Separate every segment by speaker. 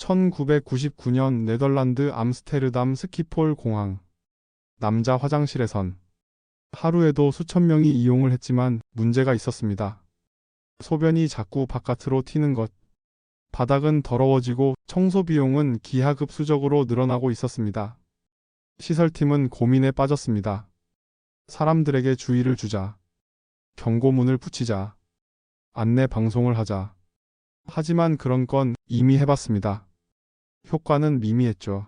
Speaker 1: 1999년 네덜란드 암스테르담 스키폴 공항. 남자 화장실에선 하루에도 수천 명이 이용을 했지만 문제가 있었습니다. 소변이 자꾸 바깥으로 튀는 것. 바닥은 더러워지고 청소 비용은 기하급수적으로 늘어나고 있었습니다. 시설팀은 고민에 빠졌습니다. 사람들에게 주의를 주자. 경고문을 붙이자. 안내 방송을 하자. 하지만 그런 건 이미 해봤습니다. 효과는 미미했죠.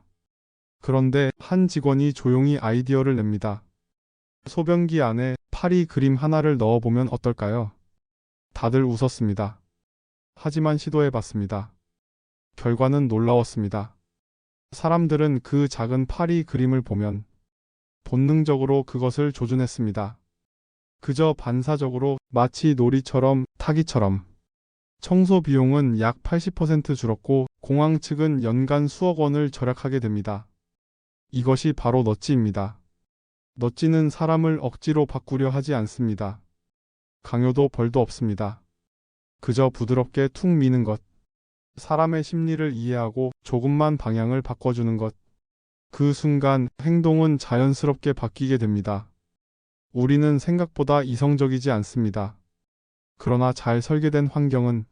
Speaker 1: 그런데 한 직원이 조용히 아이디어를 냅니다. 소변기 안에 파리 그림 하나를 넣어보면 어떨까요? 다들 웃었습니다. 하지만 시도해봤습니다. 결과는 놀라웠습니다. 사람들은 그 작은 파리 그림을 보면 본능적으로 그것을 조준했습니다. 그저 반사적으로 마치 놀이처럼 타기처럼 청소 비용은 약 80% 줄었고 공항 측은 연간 수억 원을 절약하게 됩니다. 이것이 바로 넛지입니다. 넛지는 사람을 억지로 바꾸려 하지 않습니다. 강요도 벌도 없습니다. 그저 부드럽게 툭 미는 것. 사람의 심리를 이해하고 조금만 방향을 바꿔주는 것. 그 순간 행동은 자연스럽게 바뀌게 됩니다. 우리는 생각보다 이성적이지 않습니다. 그러나 잘 설계된 환경은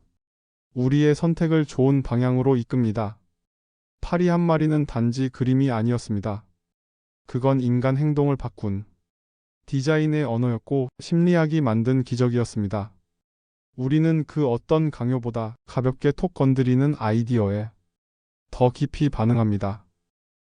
Speaker 1: 우리의 선택을 좋은 방향으로 이끕니다. 파리 한 마리는 단지 그림이 아니었습니다. 그건 인간 행동을 바꾼 디자인의 언어였고 심리학이 만든 기적이었습니다. 우리는 그 어떤 강요보다 가볍게 톡 건드리는 아이디어에 더 깊이 반응합니다.